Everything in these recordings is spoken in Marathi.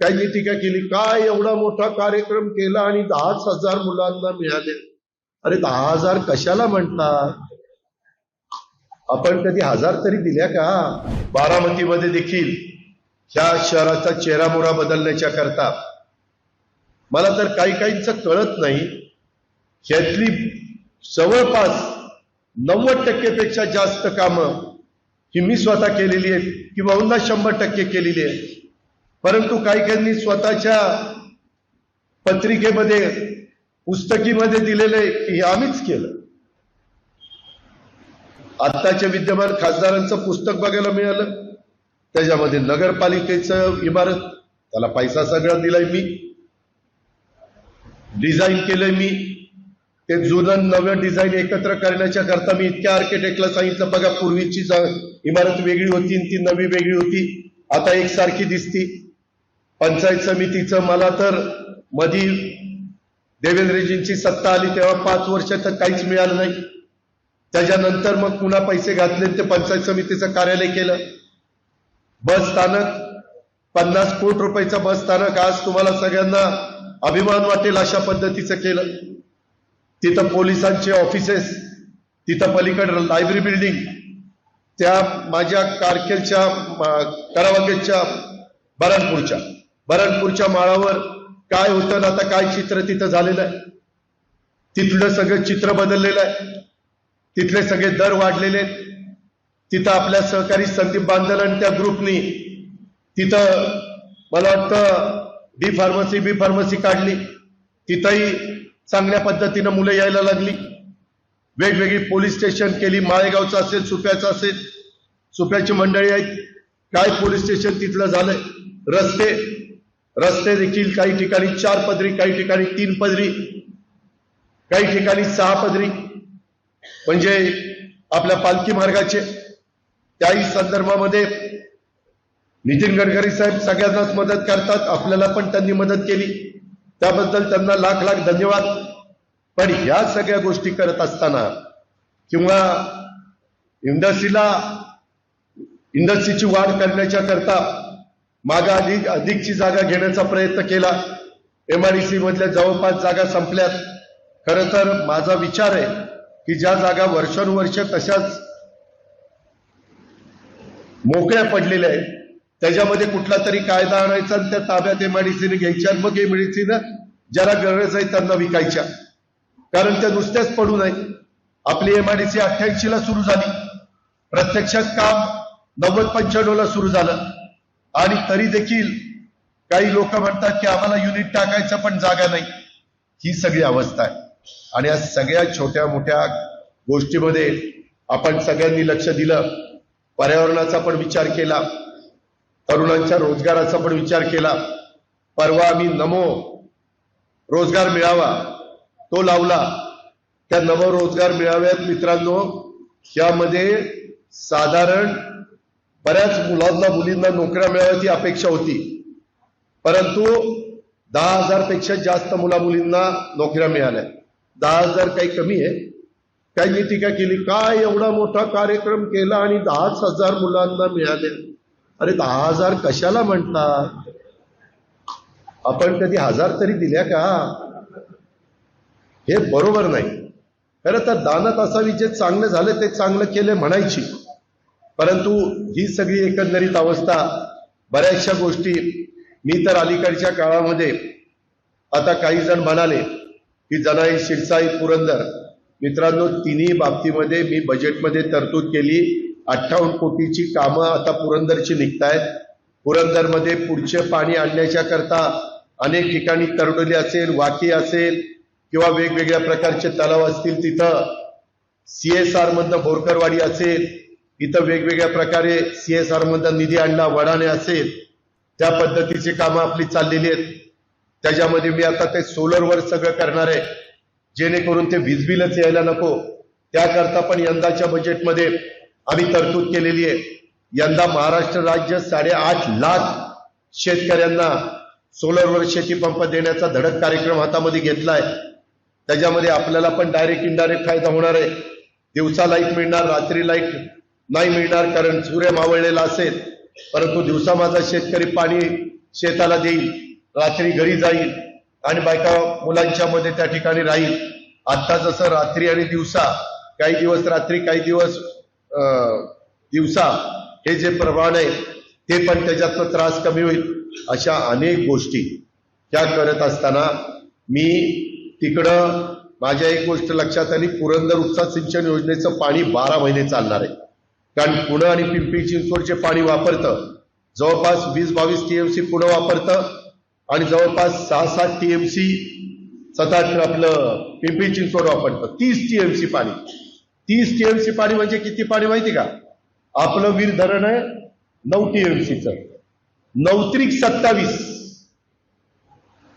त्यांनी टीका केली? काय एवढा मोठा कार्यक्रम केला आणि दहाच हजार मुलांना मिळाले? अरे दहा हजार कशाला म्हणतात? आपण कधी हजार तरी दिल्या का? बारामतीमध्ये देखील ह्या शहराचा चेहरामोरा बदलण्याच्या करता. मला तर काही काहींच कळत नाही. ह्यातली जवळपास नव्वद टक्केपेक्षा जास्त कामं ही मी स्वतः केलेली आहेत. किंवा शंभर टक्के केलेली आहे परंतु काही काहींनी स्वतःच्या पत्रिकेमध्ये पुस्तकीमध्ये दिलेले की हे आम्हीच केलं. आत्ताच्या विद्यमान खासदारांचं पुस्तक बघायला मिळालं. त्याच्यामध्ये नगरपालिकेचं इमारत त्याला पैसा सगळा दिलाय मी. डिझाईन केलंय मी. ते जुनं नवं डिझाईन एकत्र करण्याच्या करता मी इतक्या आर्किटेक्टला सांगितलं बघा पूर्वीची इमारत वेगळी होती आणि ती नवी वेगळी होती. आता एकसारखी दिसती. पंचायत समितीचं मला तर मधी देवेंद्रजींची सत्ता आली तेव्हा पाच वर्ष तर काहीच मिळालं नाही. त्याच्यानंतर मग पुन्हा पैसे घातले ते पंचायत समितीचं कार्यालय केलं. बस स्थानक पन्नास कोटी रुपयाचं बस स्थानक आज तुम्हाला सगळ्यांना अभिमान वाटेल अशा पद्धतीचं केलं. तिथं पोलिसांचे ऑफिसेस तिथं पलीकडे लायब्ररी बिल्डिंग त्या माझ्या कारखेलच्या करावागेच्या बरणपूरच्या बरणपूरच्या माळावर काय होतं आता काय चित्र तिथं झालेलं आहे? तिथलं सगळं चित्र बदललेलं आहे. तिथले सगळे दर वाढलेले तिथं आपल्या सहकारी संदीप बांधल आणि त्या ग्रुपनी तिथं मला वाटतं डी फार्मसी बी फार्मसी काढली. तिथंही चांगल्या पद्धतीनं मुलं यायला लागली. वेगवेगळी पोलीस स्टेशन केली. माळेगावचं असेल सुप्याचं असेल सुप्याची मंडळी आहेत. काय पोलीस स्टेशन तिथलं झालंय? रस्ते रस्ते देखील काही ठिकाणी चार पदरी काही ठिकाणी तीन पदरी काही ठिकाणी सहा पदरी. म्हणजे आपल्या पालखी मार्गाचे. त्याही संदर्भामध्ये नितीन गडकरी साहेब सगळ्यांनाच मदत करतात. आपल्याला पण त्यांनी मदत केली. त्याबद्दल त्यांना लाख लाख धन्यवाद. पण ह्या सगळ्या गोष्टी करत असताना किंवा इंडस्ट्रीला इंडस्ट्रीची वाढ करण्याच्या करता मागा अधिक अधिकची जागा घेण्याचा प्रयत्न केला. एमआयडीसी मधल्या जवळपास जागा संपल्यात. खरं तर माझा विचार आहे की ज्या जागा वर्षानुवर्ष तशाच मोकळ्या पडलेल्या आहेत त्याच्यामध्ये कुठला तरी कायदा आणायचा आणि त्या ताब्यात एमआयडीसीने घ्यायच्या आणि मग एमआयडीसीनं ज्याला गरज आहे त्यांना विकायच्या. कारण त्या नुसत्याच पडू नये. आपली एमआयडीसी अठ्ठ्याऐंशी ला सुरू झाली. प्रत्यक्षात काम नव्वद पंच्याण्णव ला सुरू झालं. आणि तरी देखील काही लोक म्हणतात की आम्हाला युनिट टाकायचं पण जागा नाही. ही सगळी अवस्था आहे. आणि या सगळ्या छोट्या मोठ्या गोष्टीमध्ये आपण सगळ्यांनी लक्ष दिलं पर्यावरणाचा पण विचार केला तरुणांच्या रोजगाराचा पण विचार केला. परवा आम्ही नमो रोजगार मिळावा तो लावला. त्या नवरोजगार रोजगार मिळाव्यात मित्रांनो यामध्ये साधारण बऱ्याच मुलांना मुलींना नोकऱ्या मिळाव्याची अपेक्षा होती. परंतु दहा हजारपेक्षा जास्त मुला मुलींना नोकऱ्या मिळाल्या. दहा हजार काही कमी आहे. त्यांनी टीका केली? काय एवढा मोठा कार्यक्रम केला आणि दहाच हजार मुलांना मिळाले? अरे दहा हजार कशाला म्हणतात? आपण कधी हजार तरी दिल्या का? हे बरोबर नाही. खरं तर दानत असावी जे चांगलं झालं ते चांगलं केलं म्हणायची. परंतु ही सगळी एकंदरीत अवस्था बऱ्याचशा गोष्टी मी तर अलीकडच्या काळामध्ये आता काही जण म्हणाले की जनाई शिरसाई पुरंदर मित्रांनो तिन्ही बाबतीमध्ये मी बजेटमध्ये तरतूद केली. अठ्ठावन्न कोटीची कामं आता पुरंदरची निघतायत. पुरंदरमध्ये पुढचे पाणी आणण्याच्या करता अनेक ठिकाणी तरडोली असेल वाकी असेल किंवा वेगवेगळ्या प्रकारचे तलाव असतील तिथं. सीएसआर मधनं बोरकरवाडी असेल इथं वेगवेगळ्या प्रकारे सीएसआर मधनं निधी आणला वडाने असेल त्या पद्धतीची कामं आपली चाललेली आहेत. त्याच्यामध्ये मी आता ते सोलरवर सगळं करणार आहे. जेणेकरून ते वीज बिलच यायला नको. त्याकरता पण यंदाच्या बजेटमध्ये आम्ही तरतूद केलेली आहे. यंदा महाराष्ट्र राज्य साडेआठ लाख शेतकऱ्यांना सोलरवर शेती पंप देण्याचा धडक कार्यक्रम हातामध्ये घेतलाय. त्याच्यामध्ये आपल्याला पण डायरेक्ट इनडायरेक्ट फायदा होणार आहे. दिवसा लाइट मिळणार रात्री लाइट नाही मिळणार कारण सूर्य मावळलेला असेल. परंतु दिवसा माझा शेतकरी पाणी शेताला देईल रात्री घरी जाईल आणि बायका मुलांच्या मध्ये त्या ठिकाणी राहील. आता जसं रात्री आणि दिवसा काही दिवस रात्री काही दिवस दिवसा हे जे प्रमाण आहे ते पण त्याच्यातनं त्रास कमी होईल अशा अनेक गोष्टी त्या करत असताना मी तिकडं माझ्या एक गोष्ट लक्षात आली पुरंदर उपसा सिंचन योजनेचं पाणी बारा महिने चालणार आहे. कारण पुणे आणि पिंपरी चिंचवडचे पाणी वापरतं. जवळपास वीस बावीस टीएमसी पुणे वापरतं आणि जवळपास सहा सात टीएमसी सतत आपलं पिंपरी चिंचवड वापरतं. तीस टीएमसी पाणी. तीस टीएमसी पाणी म्हणजे किती पाणी माहिती का? आपलं वीर धरण आहे नऊ टीएमसीचं. नऊ त्रिक सत्तावीस.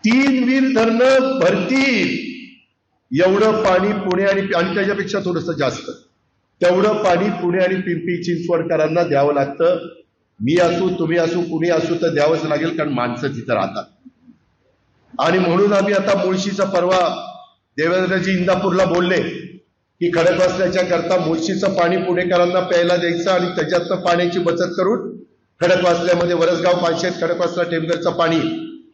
तीन वीर धरणं भरतील. एवढं पाणी पुणे आणि आणि त्याच्यापेक्षा थोडस जास्त. तेवढं पाणी पुणे आणि पिंपरी चिंचवडकरांना द्यावं लागतं. मी असू तुम्ही असू कुणी असू तर द्यावंच लागेल कारण माणसं तिथं राहतात. आणि म्हणून आम्ही आता मुळशीचा परवा देवेंद्रजी इंदापूरला बोलले की खडकवासल्याच्या करता मुळशीचं पाणी पुणेकरांना प्यायला द्यायचं आणि त्याच्यातनं पाण्याची बचत करून खडकवासल्यामध्ये वरसगाव पानशेत खडकवासला टेमगरचं पाणी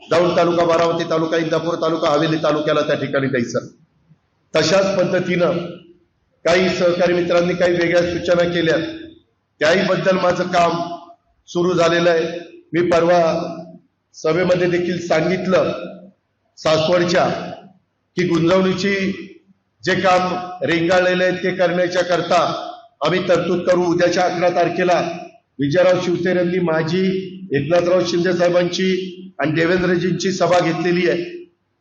दौंड तालुका बारामती तालुका इंदापूर तालुका हवेली तालुक्याला त्या ठिकाणी द्यायचं. तशाच पद्धतीनं काही सहकारी मित्रांनी काही वेगळ्या सूचना केल्या त्याही बद्दल माझं काम सुरू झालेलं आहे. मी परवा सभेमध्ये देखील सांगितलं सासवडच्या की गुंजवणीची जे काम रेंगाळलेलं आहे ते करण्याच्या करता आम्ही तरतूद करू. उद्याच्या अकरा तारखेला विजयराव शिवसेनेंनी माझी एकनाथराव शिंदे साहेबांची आणि देवेंद्रजींची सभा घेतलेली आहे.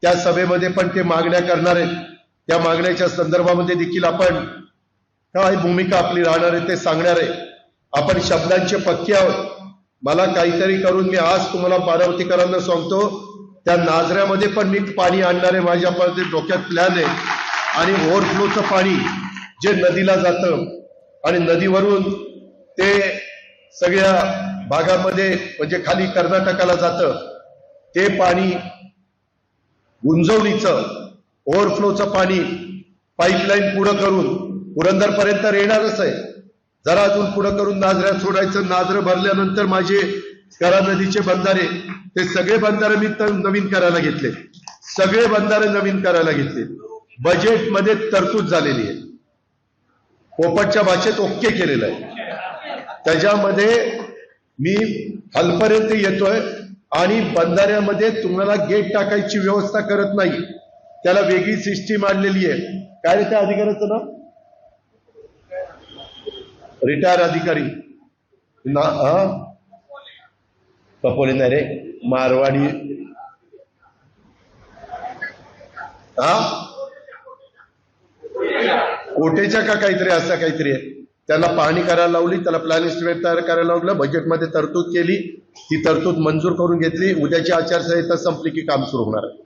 त्या सभेमध्ये पण ते मागण्या करणार आहेत. त्या मागण्याच्या संदर्भामध्ये देखील आपण काय भूमिका आपली राहणार आहे ते सांगणार आहे. आपण शब्दांचे पक्के आहोत. मला काहीतरी करून मी आज तुम्हाला पार्वतीकरांना सांगतो त्या नाजऱ्यामध्ये पण मी पाणी आणणार आहे माझ्या पण ते डोक्यात प्लॅन आहे. आणि ओव्हरफ्लोचं पाणी जे नदीला जातं आणि नदीवरून ते सगळ्या भागामध्ये म्हणजे खाली कर्नाटकाला जातं ते पाणी गुंजवणीचं ओव्हरफ्लोचं पाणी पाईपलाईन पुढं करून पुरंदरपर्यंत येणारच आहे. जरा अजून पुढं करून नाजऱ्यात सोडायचं. नाजरं भरल्यानंतर माझे करा नदीचे बंधारे ते सगळे बंधारे मी तर नवीन करायला घेतले. सगळे बंधारे नवीन करायला घेतले. बजेटमध्ये तरतूद झालेली आहे. पोपटच्या भाषेत ओके केलेलं आहे. त्याच्यामध्ये मी हलपर्यंत येतोय आणि बंधाऱ्यामध्ये तुम्हाला गेट टाकायची व्यवस्था करत नाही. त्याला वेगळी सिस्टीम आणलेली आहे. काय रे त्या अधिकाऱ्याचं नाव? रिटायर अधिकारी. ना हा? कपोले नाही रे मारवाडी. हा? कोटेच्या का काहीतरी असं काहीतरी आहे? त्याला पाहणी करायला लावली त्याला प्लॅन एस्टिमेट तयार करायला लावलं बजेटमध्ये तरतूद केली. ती तरतूद मंजूर करून घेतली. उद्याची आचारसंहिता संपली की काम सुरू होणार आहे.